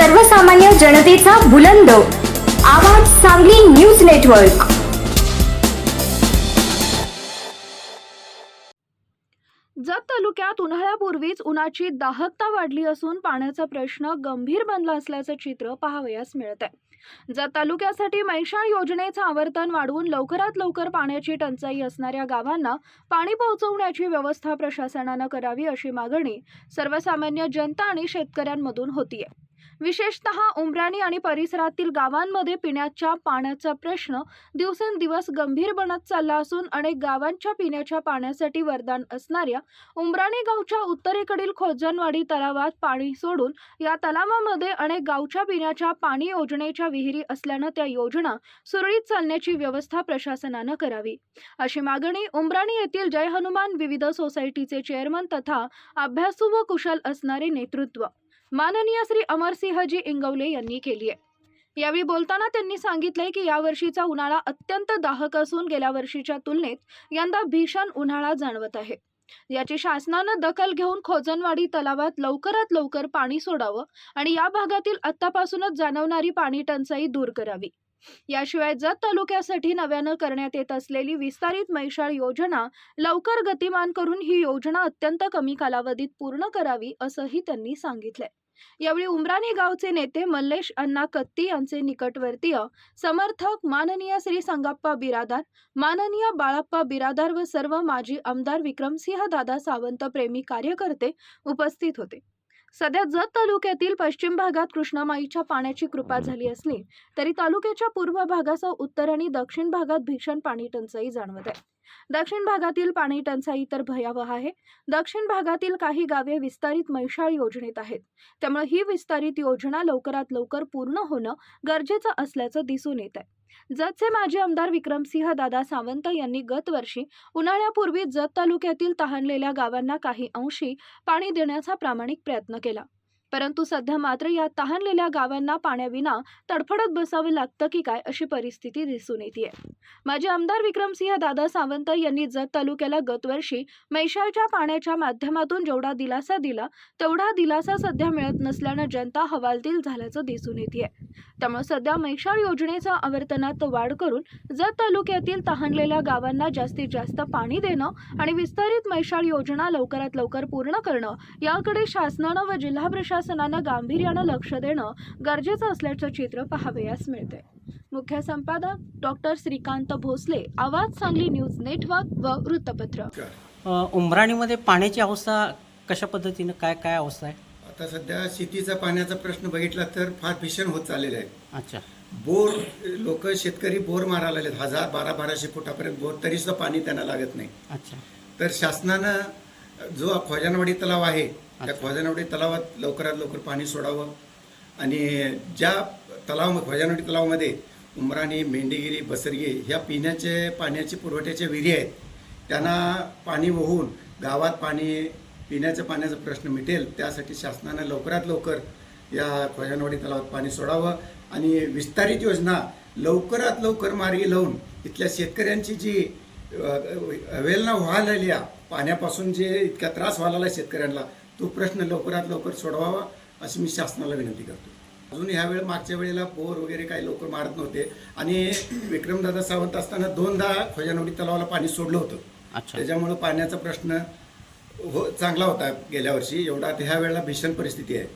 सर्वसामान्य जनतेचा बुलंद. आवाज सांगली न्यूज नेटवर्क. जत तालुक्यात उन्हाळ्यापूर्वीच उन्हाची दाहकता वाढली असून पाण्याचा प्रश्न गंभीर बनला असल्याचं चित्र पाहावयास मिळत आहे जत तालुक्यासाठी मैशाळ योजनेचं आवर्तन वाढवून लवकरात लवकर पाण्याची टंचाई असणाऱ्या गावांना पाणी पोहोचवण्याची व्यवस्था प्रशासनानं करावी अशी मागणी सर्वसामान्य जनता आणि शेतकऱ्यांमधून होतीये. विशेषतः उमराणी आणि परिसरातील गावांमध्ये पिण्याच्या पाण्याचा प्रश्न दिवसेंदिवस गंभीर बनत चालला असून अनेक गावांच्या पिण्याच्या पाण्यासाठी वरदान असणाऱ्या उमराणी गावच्या उत्तरेकडील खोजनवाडी तलावात पाणी सोडून या तलावामध्ये अनेक गावच्या पिण्याच्या पाणी योजनेच्या विहिरी असल्यानं त्या योजना सुरळीत चालण्याची व्यवस्था प्रशासनानं करावी. अशी मागणी उमराणी येथील जय हनुमान विविध सोसायटीचे चेअरमन तथा अभ्यासू व कुशल असणारे नेतृत्व माननीय श्री अमरसिंहजी इंगवले यांनी केली आहे. यावेळी बोलताना त्यांनी सांगितले की यावर्षीचा उन्हाळा अत्यंत दाहक असून गेल्या वर्षीच्या तुलनेत यंदा भीषण उन्हाळा जाणवत आहे. याची शासनानं दखल घेऊन खोजनवाडी तलावात लवकरात लवकर पाणी सोडावं आणि या भागातील आत्तापासूनच जाणवणारी पाणी टंचाई दूर करावी. याशिवाय जत तालुक्यासाठी नव्यानं करण्यात येत असलेली विस्तारित मैशाळ योजना लवकर गतिमान करून ही योजना अत्यंत कमी कालावधीत पूर्ण करावी असंही त्यांनी सांगितलंय. यावेळी उमराणी गावचे नेते मल्लेश अण्णा कत्ती यांचे निकटवर्तीय समर्थक माननीय श्री संगाप्पा बिरादार माननीय बाळाप्पा बिरादार व सर्व माजी आमदार विक्रमसिंह दादा सावंत प्रेमी कार्यकर्ते उपस्थित होते. सध्या जत तालुक्यातील पश्चिम भागात कृष्णामाईच्या पाण्याची कृपा झाली असली तरी तालुक्याच्या पूर्व भागासह उत्तर आणि दक्षिण भागात भीषण पाणी टंचाई जाणवत आहे. दक्षिण भागातील पाणी टंचाई तर भयावह आहे. दक्षिण भागातील काही गावे विस्तारित मैशाळ योजनेत आहेत. त्यामुळे ही विस्तारित योजना लवकरात लवकर पूर्ण होणं गरजेचं असल्याचं दिसून येत आहे. जतचे माजी आमदार विक्रमसिंह दादा सावंत यांनी गतवर्षी उन्हाळ्यापूर्वी जत तालुक्यातील तहानलेल्या गावांना काही अंशी पाणी देण्याचा प्रामाणिक प्रयत्न केला. परंतु सध्या मात्र या तहानलेल्या गावांना पाण्याविना तडफडत बसावं लागतं की काय अशी परिस्थिती दिसून येते माजी आमदार विक्रमसिंह दादा सावंत यांनी जत तालुक्याला गतवर्षी मैशाळच्या पाण्याच्या माध्यमातून जेवढा दिलासा दिला तेवढा दिलासा सध्या मिळत नसल्यानं जनता हवालदिल झाल्याचं दिसून येते त्यामुळे सध्या मैशाळ योजनेचा आवर्तनात वाढ करून जत तालुक्यातील तहानलेल्या गावांना जास्तीत जास्त पाणी देणं आणि विस्तारित मैशाळ योजना लवकरात लवकर पूर्ण करणं याकडे शासनानं व जिल्हा प्रशासन प्रशासनानं गांभीर्यानं लक्ष देणं गरजेचं असल्याचं चित्र पाहावयास मिळते मुख्य संपादक डॉक्टर श्रीकांत भोसले आवाज सांगली न्यूज नेटवर्क व वृत्तपत्र. अ, उंबराणीमध्ये पाण्याची अवस्था कशा पद्धतीनं काय काय अवस्था आहे? आता सध्या शेतीचा पाण्याचा प्रश्न बघितला तर फार भीषण होत चाललेला आहे. अच्छा. बोर लोक शेतकरी बोर मारायला लागलेत. हजार बारा बाराशे फुटापर्यंत बोर तरी सुद्धा पाणी त्यांना लागत नाही. अच्छा. तर शासनानं जो खोजानवाडी तलाव आहे त्या खोजानवाडी तलावात लवकरात लवकर पाणी सोडावं. आणि ज्या तलाव खोजानवाडी तलावामध्ये उमराणी मेंढीगिरी बसरगी ह्या पिण्याचे पाण्याचे पुरवठ्याच्या विहिरी आहेत त्यांना पाणी वाहून गावात पाणी पिण्याच्या पाण्याचा प्रश्न मिटेल त्यासाठी शासनानं लवकरात लवकर या खोजानवाडी तलावात पाणी सोडावं. आणि विस्तारित योजना लवकरात लवकर मार्गी लावून इथल्या शेतकऱ्यांची जी अ, अवेलना व्हायला पाण्यापासून जे इतका त्रास व्हायला लागला शेतकऱ्यांना तो प्रश्न लवकरात लवकर सोडवावा अशी मी शासनाला विनंती करतो. अजून ह्या वेळ मागच्या वेळेला बोर वगैरे काही लवकर मारत नव्हते आणि विक्रमदादा सावंत असताना दोनदा खोजानवडी तलावाला पाणी सोडलं होतं. त्याच्यामुळं पाण्याचा प्रश्न हो चांगला होता गेल्या वर्षी. एवढा आता ह्या वेळेला भीषण परिस्थिती आहे.